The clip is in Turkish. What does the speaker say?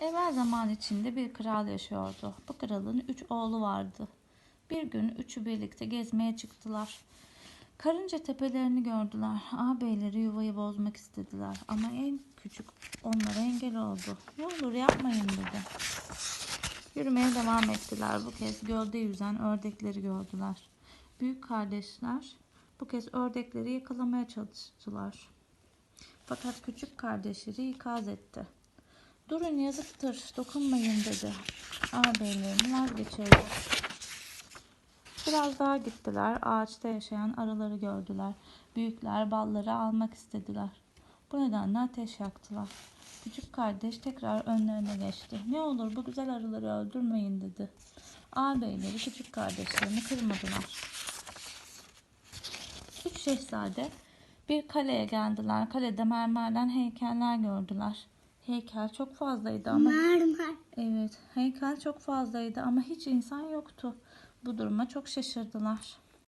Evvel zaman içinde bir kral yaşıyordu. Bu kralın üç oğlu vardı. Bir gün üçü birlikte gezmeye çıktılar. Karınca tepelerini gördüler. Ağabeyleri yuvayı bozmak istediler. Ama en küçük onlara engel oldu. Ne olur yapmayın dedi. Yürümeye devam ettiler. Bu kez gölde yüzen ördekleri gördüler. Büyük kardeşler bu kez ördekleri yakalamaya çalıştılar. Fakat küçük kardeşleri ikaz etti. Durun yazıktır, dokunmayın dedi. Ağabeylerini vazgeçirdi. Biraz daha gittiler. Ağaçta yaşayan arıları gördüler. Büyükler balları almak istediler. Bu nedenle ateş yaktılar. Küçük kardeş tekrar önlerine geçti. Ne olur bu güzel arıları öldürmeyin dedi. Ağabeyleri küçük kardeşlerini kırmadılar. Üç şehzade bir kaleye geldiler. Kalede mermerden heykeller gördüler. Heykel çok fazlaydı ama Mermer. Evet, heykel çok fazlaydı ama hiç insan yoktu. Bu duruma çok şaşırdılar.